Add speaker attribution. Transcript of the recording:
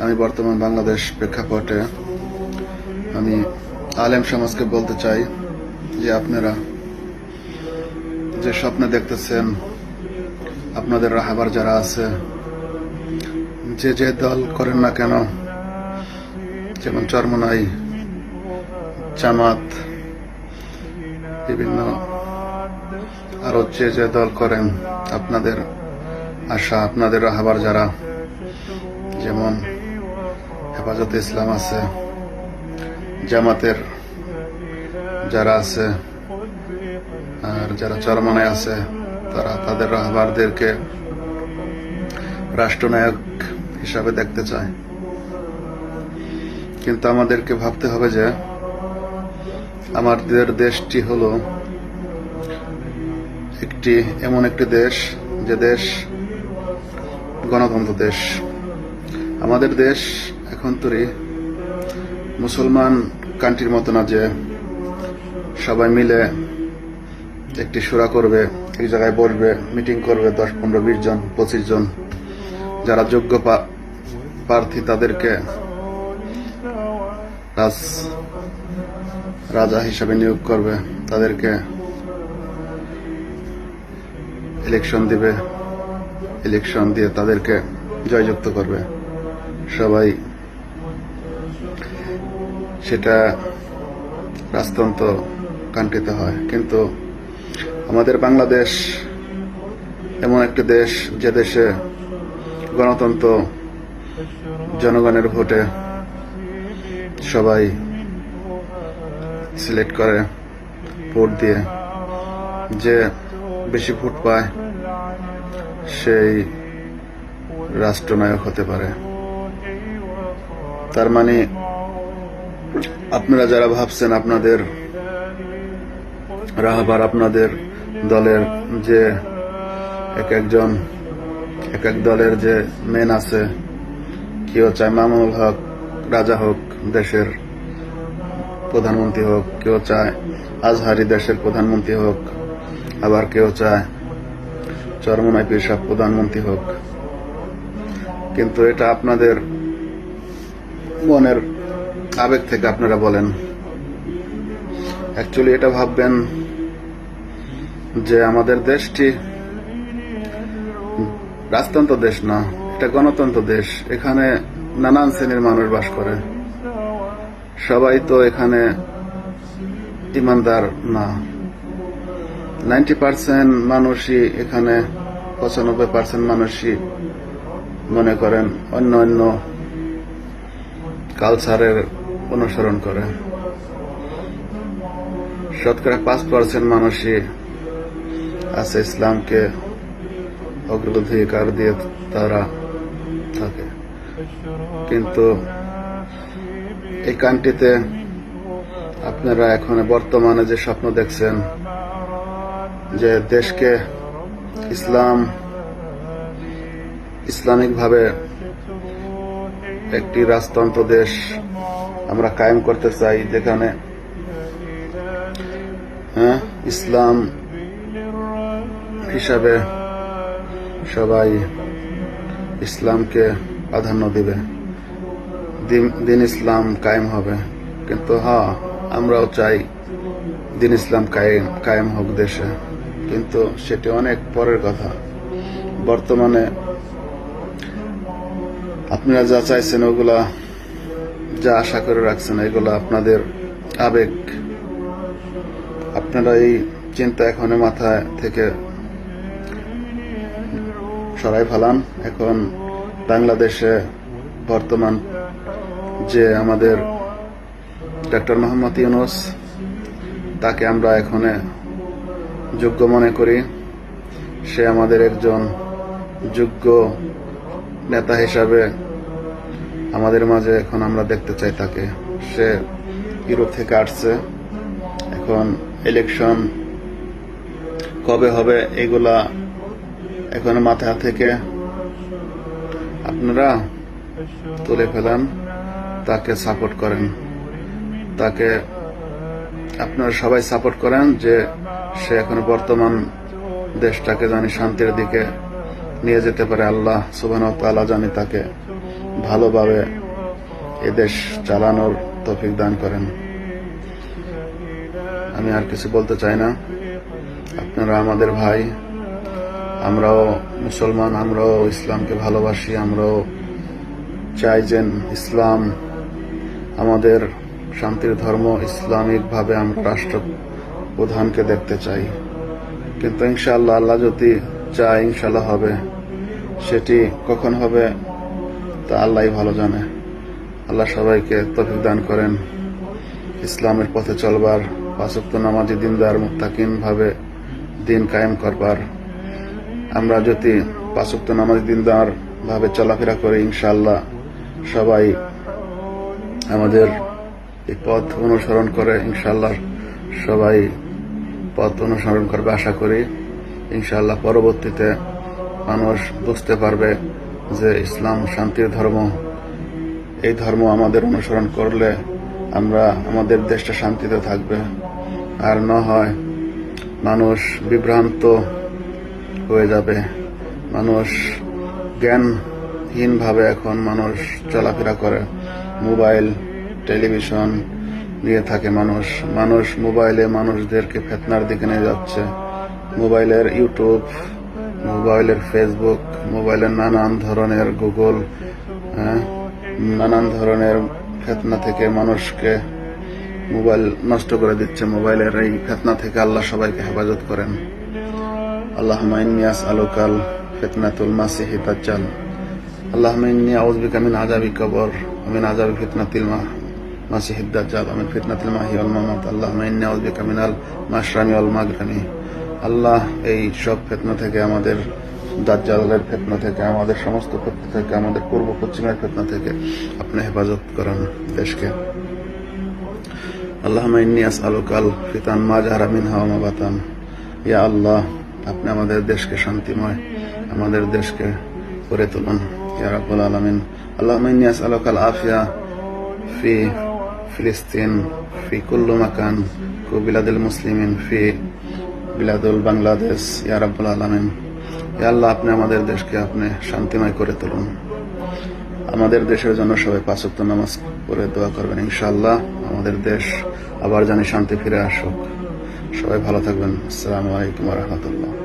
Speaker 1: আমি বর্তমান বাংলাদেশ প্রেক্ষাপটে আমি আলেম সমাজকে বলতে চাই যে আপনারা যে স্বপ্ন দেখতেছেন, আপনাদের রাহাবার যারা আছে, যে যে দল করেন না কেন যেমন চরমনাই, জামাত, বিভিন্ন আরও যে যে দল করেন, আপনাদের আশা, আপনাদের রাহাবার যারা, যেমন হেফাজতে ইসলাম আছে, জামাতের যারা আছে, আর যারা চরমনায় আছে, তারা তাদের রাহবারদেরকে রাষ্ট্রনায়ক হিসাবে দেখতে চায়। কিন্তু আমাদেরকে ভাবতে হবে যে আমাদের দেশটি হলো একটি এমন একটি দেশ যে দেশ গণতন্ত্র দেশ। আমাদের দেশ এখন তরি মুসলমান কান্ট্রির মতো না যে সবাই মিলে একটি সুরা করবে, এক জায়গায় বসবে, মিটিং করবে, দশ, পনেরো, বিশ জন, পঁচিশ জন। যারা যোগ্য প্রার্থী তাদেরকে রাজ, রাজা হিসাবে নিয়োগ করবে, তাদেরকে ইলেকশন দিবে ইলেকশন দিয়ে তাদেরকে জয়যুক্ত করবে। সবাই সেটা রাজতন্ত্র কান্ট্রিতে হয়। কিন্তু আমাদের বাংলাদেশ এমন একটি দেশ, যে দেশে গণতন্ত্র জনগণের ভোটে সবাই সিলেক্ট করে ভোট দিয়ে। যে বেশি ভোট পায়, সেই রাষ্ট্রনায়ক হতে পারে। তার মানে আপনারা যারা ভাবছেন আপনাদের রাহবার আপনাদের দলের যে এক একজন, এক এক দলের যে মেন আছে, কেউ চায় মামুনুল হক, রাজা হোক দেশের প্রধানমন্ত্রী হোক, কেউ চায় আজহারি দেশের প্রধানমন্ত্রী হোক, আবার কেউ চায় চরমনাই সাহেব প্রধানমন্ত্রী হোক। কিন্তু এটা আপনাদের মনের আবেগ থেকে আপনারা বলেন। অ্যাকচুয়ালি এটা ভাববেন যে আমাদের দেশটি রাজতন্ত্র দেশ না, এটা গণতন্ত্র দেশ। এখানে নানান শ্রেণির মানুষ বাস করে। সবাই তো এখানে ইমানদার না। নাইনটি পার্সেন্ট মানুষই এখানে, পঁচানব্বই পার্সেন্ট মানুষই মনে করেন অন্য অন্য কালচারের অনুসরণ করে। শতকরা পাঁচ পার্সেন্ট মানুষই আছে ইসলামকে অগ্রাধিকার দিয়ে তারা থাকে। কিন্তু এই কান্ট্রিতে আপনারা এখন বর্তমানে যে স্বপ্ন দেখছেন, যে দেশকে ইসলাম ইসলামিকভাবে একটি রাজতন্ত্র দেশ আমরা কায়েম করতে চাই, যেখানে হ্যাঁ ইসলাম হিসাবে সবাই ইসলামকে প্রাধান্য দিবে। দিন ইসলাম কায়েম হবে। কিন্তু হ্যাঁ আমরাও চাই দিন ইসলাম কায়েম কায়েম হোক দেশে। কিন্তু সেটি অনেক পরের কথা। বর্তমানে আপনারা যা চাইছেন ওগুলা, যা আশা করে রাখছেন, এগুলা আপনাদের আবেগ। আপনারা এই চিন্তা এখন মাথায় থেকে সরাই ফেলান। এখন বাংলাদেশে বর্তমান যে আমাদের ডক্টর মোহাম্মদ ইউনুস, তাকে আমরা এখানে যোগ্য মনে করি। সে আমাদের একজন যোগ্য নেতা হিসাবে আমাদের মাঝে এখন আমরা দেখতে চাই তাকে। সে ইউরোপ থেকে আসছে। এখন ইলেকশন কবে হবে এগুলা এখন মাথা থেকে আপনারা তুলে ফেলান। তাকে সাপোর্ট করেন। তাকে আপনারা সবাই সাপোর্ট করেন যে সে এখন বর্তমান দেশটাকে জানি শান্তির দিকে নিয়ে যেতে পারে। আল্লাহ সুবাহ তাআলা জানি তাকে ভালোভাবে এ দেশ চালানোর তফিক দান করেন। আমি আর কিছু বলতে চাই না। আপনারা আমাদের ভাই, আমরাও মুসলমান, আমরাও ইসলামকে ভালোবাসি, আমরাও চাই যে ইসলাম আমাদের শান্তির ধর্ম ইসলামিকভাবে আমরা রাষ্ট্র প্রধানকে দেখতে চাই। কিন্তু ইনশাআল্লাহ আল্লাহ যদি চায়, ইনশাআল্লাহ হবে। সেটি কখন হবে তা আল্লাহ ভালো জানে। আল্লাহ সবাইকে তফিক দান করেন। ইসলামের পথে চলবার, পাঁচক্ত নামাজি, দিনদার মুত্তাকিন ভাবে দিন কায়েম করবার। আমরা যদি পাঁচক্ত নামাজি দিনদার ভাবে চলাফেরা করি, ইনশাআল্লাহ সবাই আমাদের এই পথ অনুসরণ করে ইনশাল্লাহ সবাই পথ অনুসরণ করবে আশা করি। ইনশাল্লাহ পরবর্তীতে মানুষ বুঝতে পারবে যে ইসলাম শান্তির ধর্ম, এই ধর্ম আমাদের অনুসরণ করলে আমরা আমাদের দেশটা শান্তিতে থাকবে। আর না হয় মানুষ বিভ্রান্ত হয়ে যাবে। মানুষ জ্ঞানহীনভাবে এখন মানুষ চলাফেরা করে। মোবাইল, টেলিভিশন নিয়ে থাকে মানুষ। মানুষ মোবাইলে মানুষদেরকে ফেতনার দিকে নিয়ে যাচ্ছে। মোবাইলের ইউটিউব, মোবাইলের ফেসবুক, মোবাইলের নানান ধরনের গুগল হ্যাঁ? নানান ধরনের ফেতনা থেকে মানুষকে মোবাইল নষ্ট করে দিচ্ছে। মোবাইলের এই ফেতনা থেকে আল্লাহ সবাইকে হেফাজত করেন। আল্লাহ মাইনিয়াস আলোকাল ফেতনাতুল মাসি তাজ্জাল। আল্লাহ মাইনিয়া আউজবিকামিন আজাবি কবর। ومن عذاب فتنة الماء مسيح الدجال ومن فتنة المحيا والممات اللهم إني أعوذ بك من المشرم والمغرم আল্লাহ এই সব ফেতনা থেকে আমাদের দাজ্জালের ফেতনা থেকে আমাদের সমস্ত ফেতনা থেকে আমাদের পূর্ব পশ্চিমের ফেতনা থেকে আপনি হেফাজত করেন দেশকে আল্লাহ ইন্নি আসআলুকাল ফিতান মা জাহারা মিনহা ওয়া মা বাতান ইয়া আল্লাহ আপনি আমাদের দেশকে শান্তিময় আমাদের দেশকে করে তুলুন ইয়া রাব্বুল আলামিন আল্লাহুম্মা ইন্নী আসআলুকাল আফিয়া ফি ফিলিস্তিন ফি কুল্লু মাকান কু বিলাদুল মুসলিমিন ফি বিলাদুল বাংলাদেশ ইয়া রাব্বুল আলামিন ইয়া আল্লাহ, আপনি আমাদের দেশকে আপনি শান্তিময় করে তুলুন। আমাদের দেশের জন্য সবাই পাঁচক্ত নামাজ পড়ে দোয়া করবেন, ইনশাআল্লাহ। আমাদের দেশ আবার জানি শান্তি ফিরে আসুক। সবাই ভালো থাকবেন। আসসালামু আলাইকুম রহমতুল্লাহ।